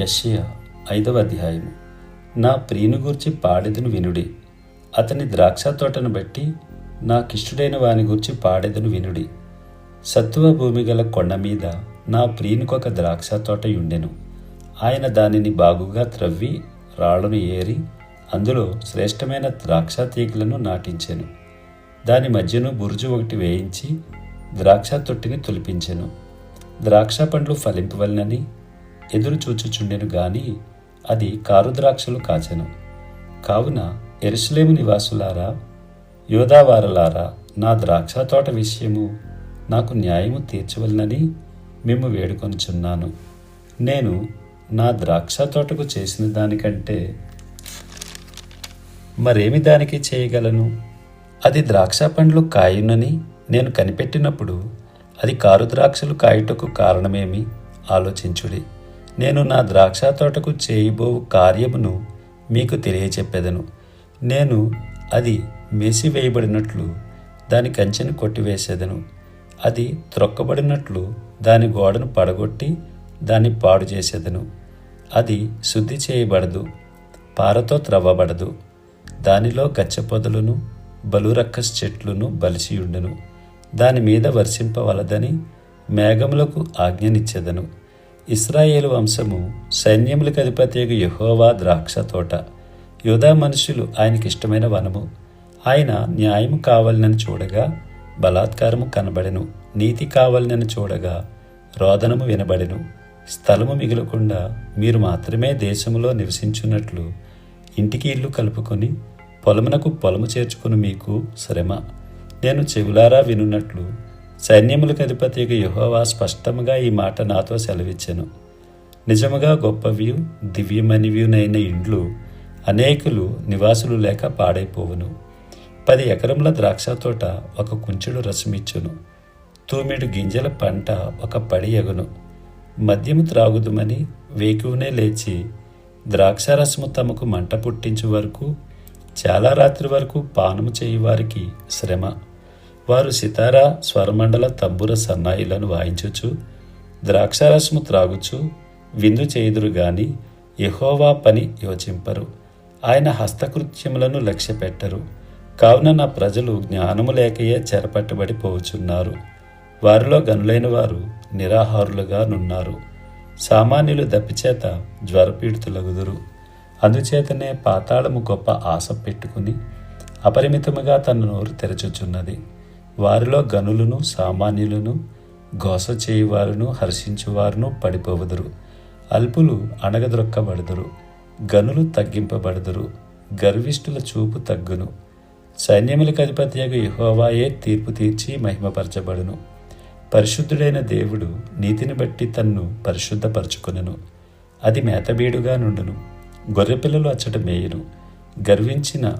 యషియా ఐదవ అధ్యాయము. నా ప్రియుని గూర్చి పాడెదను వినుడి. అతని ద్రాక్ష తోటను బట్టి నాకిష్టుడైన వాని గూర్చి పాడెదను వినుడి. సత్తువ భూమి గల కొండ మీద నా ప్రియునికొక ద్రాక్ష తోట ఉండెను ఆయన దానిని బాగుగా త్రవ్వి రాళ్ళను ఏరి అందులో శ్రేష్టమైన ద్రాక్ష తీగలను నాటించెను. దాని మధ్యను బురుజు ఒకటి వేయించి ద్రాక్ష తొట్టిని తొలిపించెను. ద్రాక్ష పండ్లు ఫలింపవలనని ఎదురు చూచుచుండెను గాని అది కారుద్రాక్షలు కాచెను. కావున ఎరుసలేము నివాసులారా యోధావారలారా నా ద్రాక్ష తోట విషయము నాకు న్యాయము తీర్చవలనని మేము వేడుకొనుచున్నాను. నేను నా ద్రాక్ష తోటకు చేసిన దానికంటే మరేమి దానికి చేయగలను? అది ద్రాక్ష పండ్లు కాయునని నేను కనిపెట్టినప్పుడు అది కారు ద్రాక్షలు కాయుటకు కారణమేమి? ఆలోచించుడి. నేను నా ద్రాక్ష తోటకు చేయబో కార్యమును మీకు తెలియచెప్పెదను. నేను అది మేసివేయబడినట్లు దాని కంచెను కొట్టివేసేదను. అది త్రొక్కబడినట్లు దాని గోడను పడగొట్టి దాన్ని పాడు చేసేదను అది శుద్ధి చేయబడదు పారతో త్రవ్వబడదు. దానిలో గచ్చపొదలను బలురక్కస్ చెట్లును బలిసియుండును దాని మీద వర్షింపవలదని మేఘములకు ఆజ్ఞనిచ్చెదను. ఇస్రాయేలు వంశము సైన్యములకు అధిపతియగు యహోవా ద్రాక్ష తోట. యోధా మనుషులు ఆయనకి ఇష్టమైన వనము. ఆయన న్యాయము కావాలనని చూడగా బలాత్కారము కనబడెను. నీతి కావాలనని చూడగా రోదనము వినబడెను. స్థలము మిగలకుండా మీరు మాత్రమే దేశంలో నివసించున్నట్లు ఇంటికి ఇల్లు కలుపుకొని పొలమునకు పొలము చేర్చుకుని మీకు శ్రమ. నేను చెవులారా వినున్నట్లు సైన్యములకు అధిపతిగా యహోవా స్పష్టముగా ఈ మాట నాతో సెలవిచ్చెను. నిజముగా గొప్పవియు దివ్యమనివ్యునైన ఇండ్లు అనేకులు నివాసులు లేక పాడైపోవును. పది ఎకరముల ద్రాక్ష తోట ఒక కుంచెడు రసమిచ్చును. తూమిడు గింజల పంట ఒక పడి ఎగును. మద్యము త్రాగుదుమని వేకువనే లేచి ద్రాక్షారసము తమకు మంట పుట్టించు వరకు చాలా రాత్రి వరకు పానము చేయువారికి శ్రమ. వారు సితార స్వరమండల తంబుర సన్నాయిలను వాయించుచు ద్రాక్షారసము త్రాగుచు విందు చేయుదురు గాని యహోవా పని యోచింపరు. ఆయన హస్తకృత్యములను లక్ష్యపెట్టరు. కావున నా ప్రజలు జ్ఞానము లేకయే చెరపట్టబడి పోవుచున్నారు. వారిలో గనులైన వారు నిరాహారులుగా నున్నారు. సామాన్యులు దప్పిచేత జ్వరపీడితులగుదురు. అందుచేతనే పాతాళము గొప్ప ఆశ పెట్టుకుని అపరిమితముగా తన నోరు తెరచుచున్నది. వారిలో గనులను సామాన్యులను గోస చేయువారును హర్షించువారును పడిపోవదురు. అల్పులు అణగదొక్కబడదురు గనులు తగ్గింపబడదురు. గర్విష్ఠుల చూపు తగ్గును. సైన్యములకు అధిపతియగు యహోవాయే తీర్పు తీర్చి మహిమపరచబడును. పరిశుద్ధుడైన దేవుడు నీతిని బట్టి తన్ను పరిశుద్ధపరచుకొనెను. అది మేతబీడుగా నుండును. గొర్రెపిల్లలు అచ్చట మేయును. గర్వించిన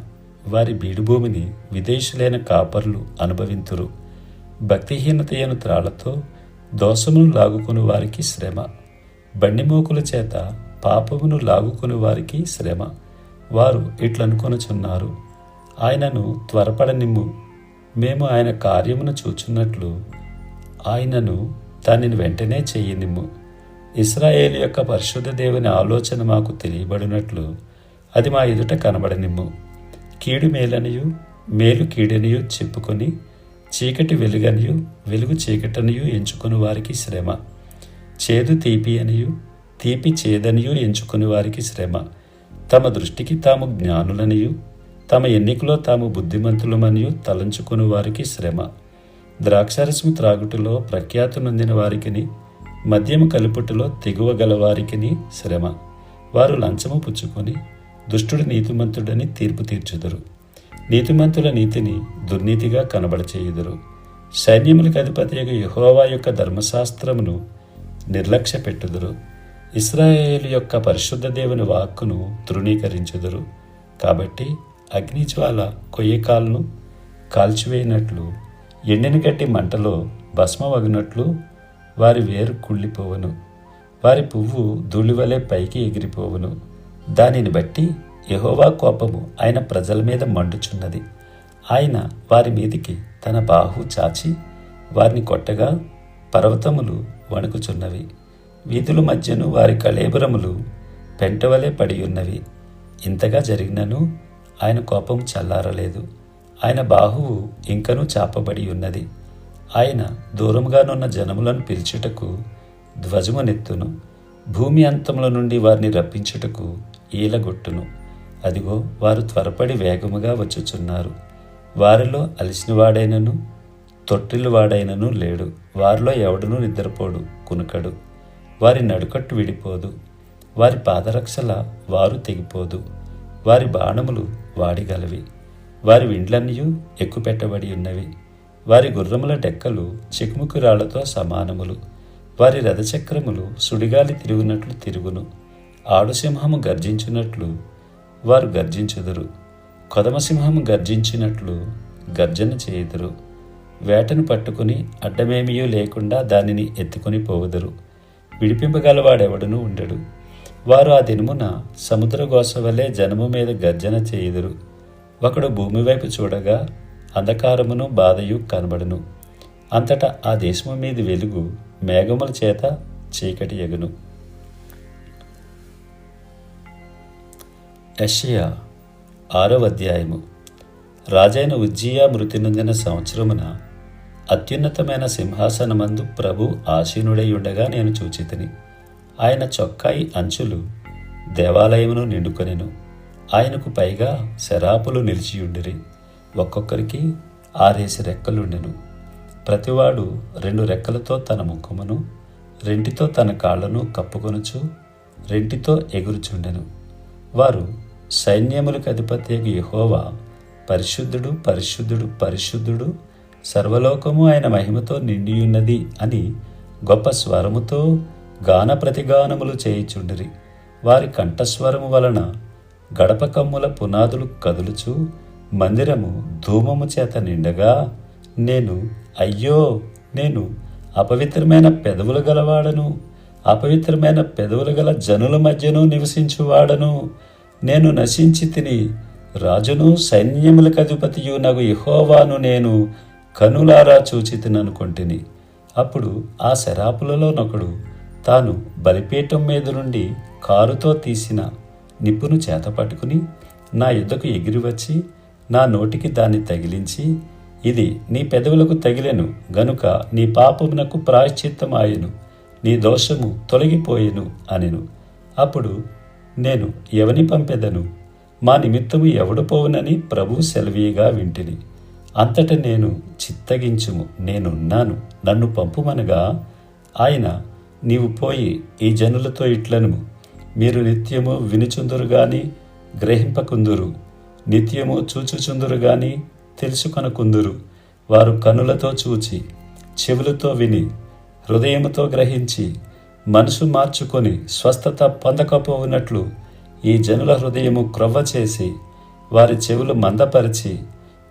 వారి బీడుభూమిని విదేశులైన కాపర్లు అనుభవింతురు. భక్తిహీనతయను త్రాళ్ళతో దోషమును లాగుకుని వారికి శ్రమ. బండిమోకుల చేత పాపమును లాగుకుని వారికి శ్రమ. వారు ఇట్లనుకొనుచున్నారు. ఆయనను త్వరపడనిమ్ము. మేము ఆయన కార్యమును చూచున్నట్లు ఆయనను దానిని వెంటనే చెయ్యనిమ్ము ఇస్రాయేల్ యొక్క పరిశుద్ధ దేవుని ఆలోచన మాకు తెలియబడినట్లు అది మా ఎదుట కనబడనిమ్ము. కీడు మేలనియు మేలు కీడనియు చెప్పుకొని చీకటి వెలుగనియు వెలుగు చీకటనియు ఎంచుకుని వారికి శ్రమ. చేదు తీపి అనియు తీపి చేదనియు ఎంచుకుని వారికి శ్రమ. తమ దృష్టికి తాము జ్ఞానులనియు తమ ఎన్నికలో తాము బుద్ధిమంతులమనియు తలంచుకుని వారికి శ్రమ. ద్రాక్షారసము త్రాగుటలో ప్రఖ్యాతి నొందిన వారికిని మద్యము కలుపుటలో తెగువ గలవారికిని శ్రమ. వారు లంచము పుచ్చుకొని దుష్టుడు నీతిమంతుడని తీర్పు తీర్చుదురు. నీతిమంతుల నీతిని దుర్నీతిగా కనబడచేయుదురు. సైన్యములకు అధిపతియగు యహోవా యొక్క ధర్మశాస్త్రమును నిర్లక్ష్య పెట్టుదురు ఇస్రాయేల్ యొక్క పరిశుద్ధ దేవుని వాక్కును తృణీకరించుదురు. కాబట్టి అగ్నిజ్వాల కొయ్యకాలను కాల్చివేయినట్లు ఎండిన గట్టి మంటలో భస్మవగినట్లు వారి వేరు కుళ్ళిపోవను. వారి పువ్వు ధూళివలే పైకి ఎగిరిపోవును. దానిని బట్టి యహోవా కోపము ఆయన ప్రజల మీద మండుచున్నది. ఆయన వారి మీదికి తన బాహు చాచి వారిని కొట్టగా పర్వతములు వణుకుచున్నవి. వీధుల మధ్యను వారి కళేబురములు పెంటవలే పడి ఉన్నవి ఇంతగా జరిగినను ఆయన కోపం చల్లారలేదు. ఆయన బాహువు ఇంకనూ చాపబడి ఉన్నది ఆయన దూరముగానున్న జనములను పిలుచుటకు ధ్వజమునెత్తును భూమి అంతముల నుండి వారిని రప్పించుటకు ఈలగొట్టును. అదిగో వారు త్వరపడి వేగముగా వచ్చుచున్నారు. వారిలో అలిసినవాడైనను తొట్టిలవాడైనను లేడు. వారిలో ఎవడునూ నిద్రపోడు కునుకడు. వారి నడుకట్టు విడిపోదు. వారి పాదరక్షల వారు తెగిపోదు. వారి బాణములు వాడిగలవి. వారి విండ్లన్నీ ఎక్కుపెట్టబడి ఉన్నవి. వారి గుర్రముల డెక్కలు చికుముకు రాళ్ళతో సమానములు. వారి రథచక్రములు సుడిగాలి తిరుగునట్లు తిరుగును. ఆడుసింహము గర్జించినట్లు వారు గర్జించెదరు. కొదమసింహము గర్జించినట్లు గర్జన చేయుదురు. వేటను పట్టుకుని అడ్డమేమియూ లేకుండా దానిని ఎత్తుకొని పోవుదురు. విడిపింపగలవాడెవడనూ ఉండడు. వారు ఆ దినమున సముద్ర వలె జనము మీద గర్జన చేయుదురు. ఒకడు భూమి వైపు చూడగా అంధకారమును బాధయు కనబడును. అంతటా ఆ దేశము మీద వెలుగు మేఘముల చేత చీకటి ఎగును. యషియా ఆరవ అధ్యాయము. రాజైన ఉజ్జియా మృతి నొందిన సంవత్సరమున అత్యున్నతమైన సింహాసనమందు ప్రభు ఆసీనుడై ఉండగా నేను చూచితిని. ఆయన చొక్కాయి అంచులు దేవాలయమును నిండుకొనెను. ఆయనకు పైగా శరాపులు నిలిచియుండిరి. ఒక్కొక్కరికి ఆరేసి రెక్కలుండెను. ప్రతివాడు రెండు రెక్కలతో తన ముఖమును రెంటితో తన కాళ్ళను కప్పుకొనుచు రెంటితో ఎగురుచుండెను. వారు సైన్యములకు అధిపతి యహోవా పరిశుద్ధుడు పరిశుద్ధుడు పరిశుద్ధుడు సర్వలోకము ఆయన మహిమతో నిండియున్నది అని గొప్ప స్వరముతో గాన ప్రతిగానములు చేయిచుండిరి. వారి కంఠస్వరము వలన గడప కమ్ముల పునాదులు కదులుచు మందిరము ధూమము చేత నిండగా నేను అయ్యో నేను అపవిత్రమైన పెదవులు గలవాడను అపవిత్రమైన పెదవులు గల జనుల మధ్యను నివసించువాడను నేను నశించి తిని రాజును సైన్యములకు అధిపతియు నగు యహోవాను నేను కనులారా చూచి తిననుకొంటిని. అప్పుడు ఆ శరాపులలోనొకడు తాను బలిపీఠం మీద నుండి కారుతో తీసిన నిప్పును చేత పట్టుకుని నా యుద్ధకు ఎగిరి వచ్చి నా నోటికి దాన్ని తగిలించి ఇది నీ పెదవులకు తగిలెను గనుక నీ పాపమునకు ప్రాయశ్చిత్తమాయెను నీ దోషము తొలగిపోయెను అనెను. అప్పుడు నేను ఎవని పంపెదను? మా నిమిత్తము ఎవడు పోవునని ప్రభు సెలవీగా వింటిని. అంతట నేను చిత్తగించుము నేనున్నాను నన్ను పంపుమనగా ఆయన నీవు పోయి ఈ జనులతో ఇట్లను మీరు నిత్యము వినుచుందురు గాని గ్రహింపకుందురు. నిత్యము చూచుచుందురు గాని తెలుసుకొనకుందురు. వారు కనులతో చూచి చెవులతో విని హృదయముతో గ్రహించి మనసు మార్చుకొని స్వస్థత పొందకపోవునట్లు ఈ జనుల హృదయము క్రొవ్వ చేసి వారి చెవులు మందపరిచి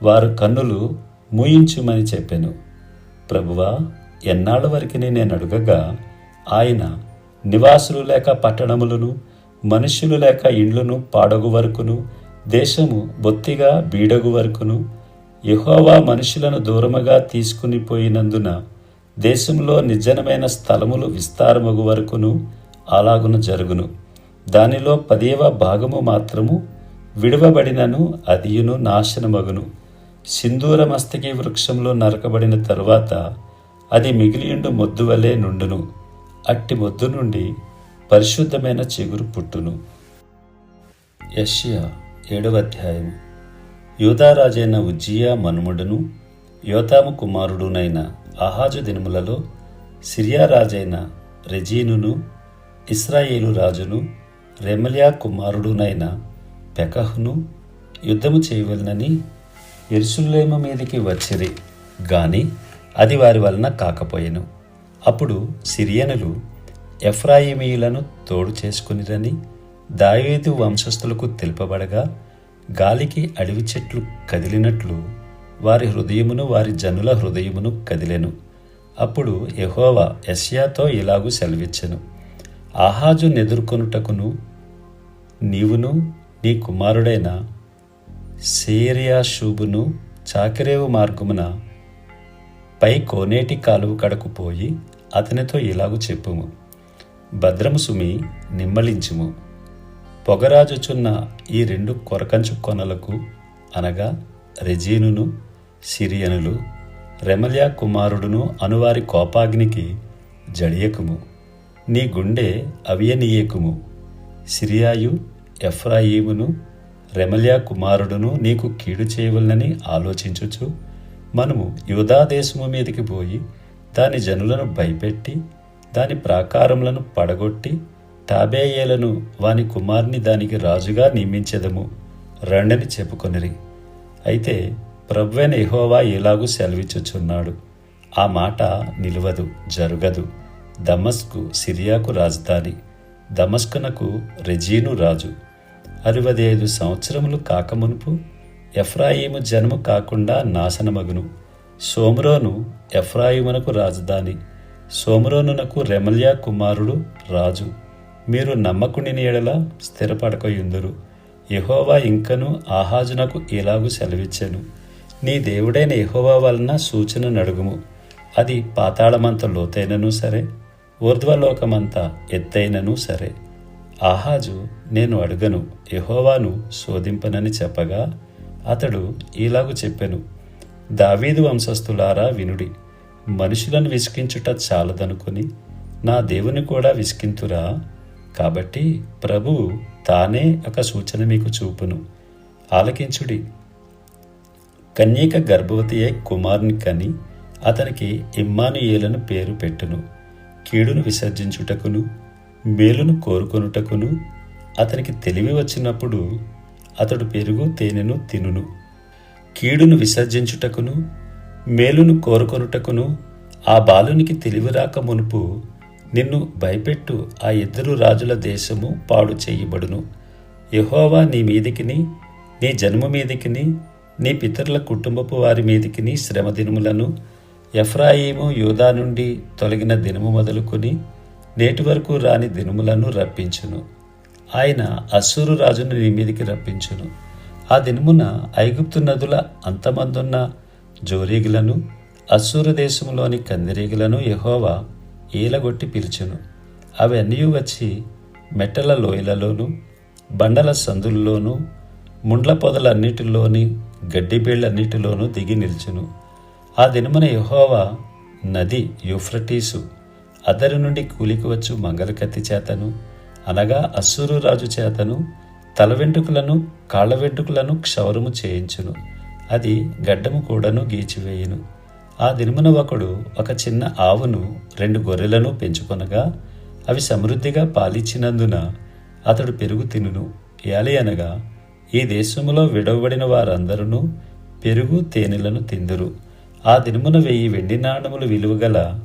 వారు కన్నులు మూయించుమని చెప్పాను. ప్రభువా ఎన్నాళ్ళ వరకు నేను అడుగగా ఆయన నివాసులు లేక పట్టణములను మనుష్యులు లేక ఇండ్లను పాడగు వరకును దేశము బొత్తిగా బీడగు వరకును యహోవా మనుషులను దూరముగా తీసుకుని పోయినందున దేశంలో నిర్జనమైన స్థలములు విస్తారమగు వరకును అలాగున జరుగును. దానిలో పదేవ భాగము మాత్రము విడువబడినను అదియును నాశనమగును. సింధూర మస్తకి వృక్షంలో నరకబడిన తరువాత అది మిగిలియుండు మొద్దు వలె నుండును. అట్టి మొద్దు నుండి పరిశుద్ధమైన చిగురు పుట్టును. యష్యా ఏడవ అధ్యాయం యూదారాజైన ఉజ్జియా మనుముడును యోతాము కుమారుడునైన ఆహాజు దినములలో సిరియా రాజైన రెజీనును ఇస్రాయేలు రాజును రెమలియా కుమారుడునైన పెకహ్ను యుద్ధము చేయవలనని ఎరుసులేమ మీదికి వచ్చిరి. గాని అది వారి వలన కాకపోయెను. అప్పుడు సిరియనులు ఎఫ్రాయిమీయులను తోడు చేసుకునిరని దావేదు వంశస్థులకు తెలుపబడగా గాలికి అడవి చెట్లు కదిలినట్లు వారి హృదయమును వారి జనుల హృదయమును కదిలెను. అప్పుడు యహోవా యస్యాతో ఇలాగూ సెలవిచ్చెను. ఆహాజు నెదుర్కొనుటకును నీవును నీ కుమారుడైన సేరియాషూబును చాకిరేవు మార్గమున పై కోనేటి కాలువ కడకు పోయి అతనితో ఇలాగు చెప్పుము. భద్రము సుమి నిమ్మలించుము. పొగరాజుచున్న ఈ రెండు కొరకంచు కొనలకు అనగా రెజీనును సిరియనులు రెమల్యా కుమారుడును అనువారి కోపాగ్నికి జడియకుము. నీ గుండె అవియనీయకుము. సిరియాయు ఎఫ్రాయిమును రెమల్యా కుమారుడును నీకు కీడు చేయవలనని ఆలోచించుచు మనము యూదా దేశము మీదకి పోయి దాని జనులను భయపెట్టి దాని ప్రాకారములను పడగొట్టి తాబేయేలను వాని కుమార్ని దానికి రాజుగా నియమించెదము. రండని చెప్పుకొనిరి. అయితే ప్రభువైన ఎహోవా ఇలాగూ సెలవిచ్చుచున్నాడు. ఆ మాట నిలవదు జరగదు. దమస్కు సిరియాకు రాజధాని. దమస్కునకు రెజీను రాజు. అరవది ఐదు సంవత్సరములు కాకమునుపు ఎఫ్రాయిము జన్ము కాకుండా నాశనమగును. సోమ్రోను ఎఫ్రాయిమునకు రాజధాని. సోమ్రోనునకు రెమల్యా కుమారుడు రాజు. మీరు నమ్మకుని ఎడల స్థిరపడకయుందురు. యహోవా ఇంకను ఆహాజునకు ఇలాగు సెలవిచ్చెను. నీ దేవుడైన యెహోవా వలన సూచన నడుగుము. అది పాతాళమంత లోతైనను సరే ఊర్ధ్వలోకమంత ఎత్తైనను సరే. ఆహాజు నేను అడుగను ఎహోవాను శోధింపనని చెప్పగా అతడు ఇలాగు చెప్పెను. దావీదు వంశస్థులారా వినుడి మనుషులను విసికించుట చాలదనుకుని నా దేవుని కూడా విసికింతురా కాబట్టి ప్రభువు తానే ఒక సూచన మీకు చూపును. ఆలకించుడి కన్యక గర్భవతి అయి కుమారుని కని అతనికి ఇమ్మానుయేలను పేరు పెట్టును. కీడును విసర్జించుటకును మేలును కోరుకొనుటకును అతనికి తెలివి వచ్చినప్పుడు అతడు పెరుగు తేనెను తినును. కీడును విసర్జించుటకును మేలును కోరుకొనుటకును ఆ బాలునికి తెలివి రాక మునుపు నిన్ను భయపెట్టు ఆ ఇద్దరు రాజుల దేశము పాడు చేయబడును. యహోవా నీ మీదికిని నీ జన్మ మీదికిని నీ పితరుల కుటుంబపు వారి మీదికిని శ్రమ దినములను ఎఫ్రాయిము యూదా నుండి తొలగిన దినము మొదలుకొని నేటి వరకు రాని దినములను రప్పించును. ఆయన అసూరు రాజును నీ మీదికి రప్పించును. ఆ దినమున ఐగుప్తు నదుల అంతమందున్న జోరీగులను అసూరు దేశంలోని కందిరీగులను యహోవా ఈలగొట్టి పిలిచును. అవన్నీ వచ్చి మెట్టల లోయలలోను బండల సందుల్లోనూ ముండ్ల పొదలన్నిటిలోని గడ్డిబీళ్ళన్నిటిలోనూ దిగి నిల్చును. ఆ దినమున యహోవా నది యూఫ్రటీసు అద్దరి నుండి కూలికి వచ్చు చేతను అనగా అస్సూరు రాజు చేతను తల వెంట్రుకలను కాళ్ళ వెంట్రుకలను క్షౌరము చేయించును. అది గడ్డము కూడాను గీచివేయును. ఆ దినమున ఒకడు ఒక చిన్న ఆవును రెండు గొర్రెలను పెంచుకొనగా అవి సమృద్ధిగా పాలిచ్చినందున అతడు పెరుగు తినును. ఏలి అనగా ఈ దేశములో విడవబడిన వారందరూ పెరుగు తేనెలను తిందురు. ఆ దినమున వెయ్యి వెండి నాణములు విలువగల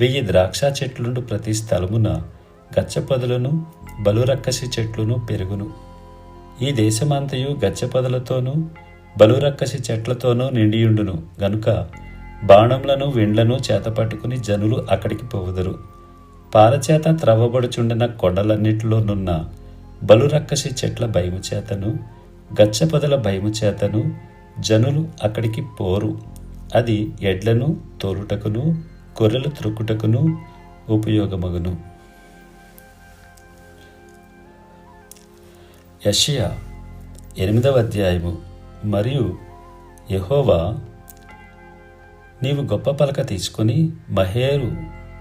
వెయ్యి ద్రాక్ష చెట్లుండు ప్రతి స్థలమున గచ్చపదులను బలురక్కసి చెట్లును పెరుగును. ఈ దేశమంతయు గచ్చపదలతోనూ బలురక్కసి చెట్లతోనూ నిండియుండును. గనుక బాణములను వెండ్లను చేతపట్టుకుని జనులు అక్కడికి పోవుదురు. పారచేత త్రవ్వబడుచుండిన కొండలన్నిటిలోనున్న బలురక్కసి చెట్ల భయము చేతను గచ్చపదల భయము చేతను జనులు అక్కడికి పోరు. అది ఎడ్లను తోలుటకును గొర్రెలు త్రొక్కుటకును ఉపయోగమగును. యషియా ఎనిమిదవ అధ్యాయము. మరియు యహోవా నీవు గొప్ప పలక తీసుకుని మహేరు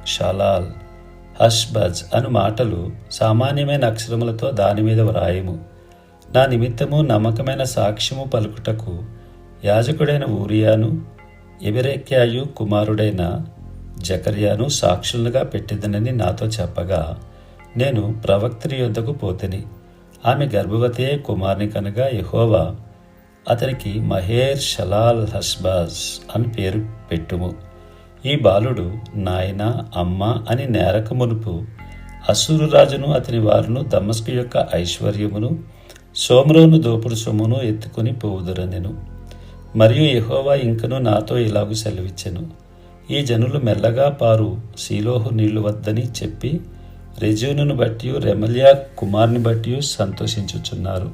షలాల్ హష్బజ్ అను మాటలు సామాన్యమైన అక్షరములతో దాని మీద వ్రాయము. నా నిమిత్తము నమ్మకమైన సాక్ష్యము పలుకుటకు యాజకుడైన ఊరియాను ఎబిరేక్యాయు కుమారుడైన జకర్యాను సాక్షులుగా పెట్టిదనని నాతో చెప్పగా నేను ప్రవక్త్రి యొద్దకు పోతిని ఆమె గర్భవతియే కుమార్ని కుమారుని కనుక అతనికి మహేర్ షలాల్ హస్బాజ్ అని పేరు పెట్టుము. ఈ బాలుడు నాయన అమ్మ అని నేరక మునుపు అసూరు రాజును అతని వారును దమస్కు యొక్క ఐశ్వర్యమును సోమరోను దోపుడు సొమ్మును ఎత్తుకుని పోవుదురనెను. మరియు యహోవా ఇంకను నాతో ఇలాగు సెలవిచ్చెను. ఈ జనులు మెల్లగా పారు శీలోహు నీళ్ళు వద్దని చెప్పి రెజూనును బట్టి రెమల్యా కుమార్ని బట్టి సంతోషించుచున్నారు.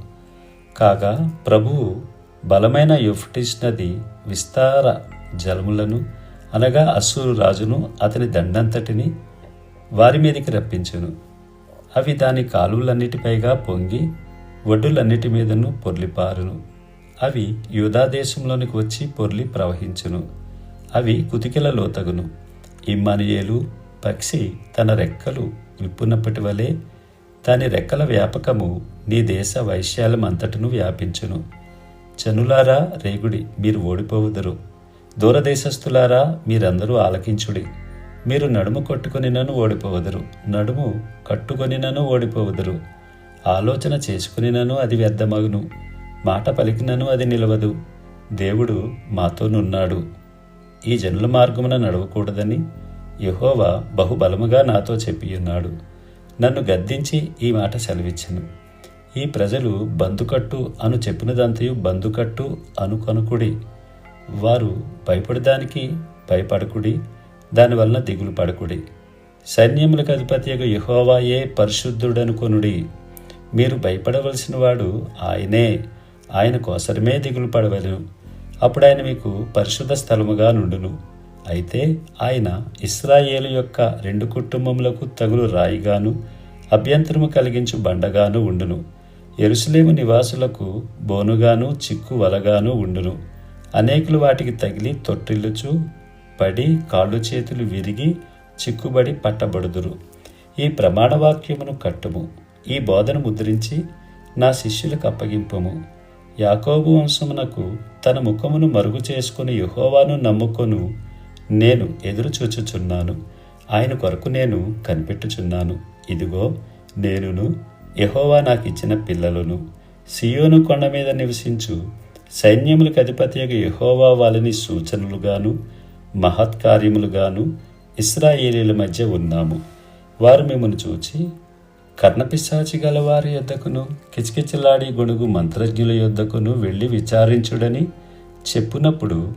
కాగా ప్రభువు బలమైన యుఫ్టిస్ నది విస్తార జలములను అనగా అసూరు రాజును అతని దండంతటిని వారి మీదకి రప్పించును. అవి దాని కాలువలన్నిటిపైగా పొంగి ఒడ్డులన్నిటి మీదను పొర్లిపారును అవి యూదాదేశంలోనికి వచ్చి పొర్లి ప్రవహించును. అవి కుతికెల లోతగును. ఇమ్మానియేలు పక్షి తన రెక్కలు విప్పునప్పటి వలె దాని రెక్కల వ్యాపకము నీ దేశ వైశాల్యమంతటను వ్యాపించును. జనులారా రేగుడి మీరు ఓడిపోవుదురు. దూరదేశస్థులారా మీరందరూ ఆలకించుడి. మీరు నడుము కొట్టుకొనినను ఓడిపోవుదురు. నడుము కట్టుకొనినను ఓడిపోవుదురు. ఆలోచన చేసుకునినను అది వ్యర్థమగును. మాట పలికినను అది నిలవదు. దేవుడు మాతోనున్నాడు. ఈ జనుల మార్గమున నడవకూడదని యహోవా బహుబలముగా నాతో చెప్పియున్నాడు. నన్ను గద్దించి ఈ మాట సెలవిచ్చను. ఈ ప్రజలు బందుకట్టు అను చెప్పినదంతయు బందుకట్టు అనుకొనుకుడి వారు భయపడడానికి భయపడకుడి. దానివలన దిగులు పడకుడి సైన్యములకు అధిపతియగు యహోవాయే పరిశుద్ధుడనుకొనుడి. మీరు భయపడవలసిన వాడు ఆయనే. ఆయన కోసరమే దిగులు పడవలను. అప్పుడు ఆయన మీకు పరిశుద్ధ స్థలముగా నుండును. అయితే ఆయన ఇస్రాయేలు యొక్క రెండు కుటుంబములకు తగులు రాయిగాను అభ్యంతరము కలిగించు బండగాను ఉండును. ఎరుసలేము నివాసులకు బోనుగాను చిక్కు వలగాను ఉండును. అనేకులు వాటికి తగిలి తొట్టిల్లుచు పడి కాళ్ళు చేతులు విరిగి చిక్కుబడి పట్టబడుదురు. ఈ ప్రమాణవాక్యమును కట్టుము. ఈ బోధను ముద్రించి నా శిష్యులకు అప్పగింపము. యాకోబు వంశమునకు తన ముఖమును మరుగు చేసుకుని యెహోవాను నమ్ముకొను. నేను ఎదురు చూచుచున్నాను. ఆయన కొరకు నేను కనిపెట్టుచున్నాను. ఇదిగో నేనును యహోవా నాకు ఇచ్చిన పిల్లలను. సియోను కొండ మీద నివసించు. సైన్యములకు అధిపతియగు యహోవా వాళ్ళని సూచనలుగాను మహత్కార్యములుగాను ఇస్రాయేలీల మధ్య ఉన్నాము. వారు మిమ్మల్ని చూచి కర్ణపిశాచి గలవారి యొద్దకును కిచకిచలాడి గొడుగు మంత్రజ్ఞుల యొద్దకును వెళ్ళి విచారించుడని చెప్పునప్పుడు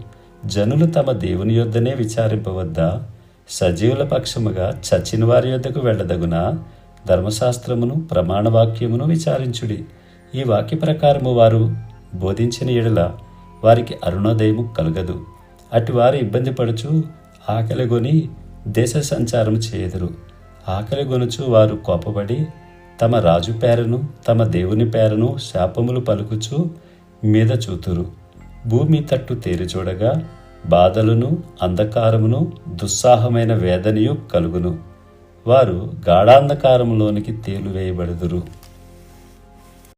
జనులు తమ దేవుని యొద్దనే విచారింపవద్దా? సజీవుల పక్షముగా చచ్చిన వారి యొద్దకు వెళ్ళదగునా? ధర్మశాస్త్రమును ప్రమాణవాక్యమును విచారించుడి. ఈ వాక్య ప్రకారము వారు బోధించిన ఎడల వారికి అరుణోదయము కలగదు. అటు వారు ఇబ్బంది పడుచు ఆకలిగొని దేశ సంచారం చేయదురు. ఆకలి గొనుచు వారు కోపపడి తమ రాజు పేరను తమ దేవుని పేరను శాపములు పలుకుచు మీద చూతురు. భూమి తట్టు తేరిచూడగా బాధలను అంధకారమును దుస్సాహమైన వేదనయు కలుగును. వారు గాఢాంధకారంలోనికి తేలువేయబడుదురు.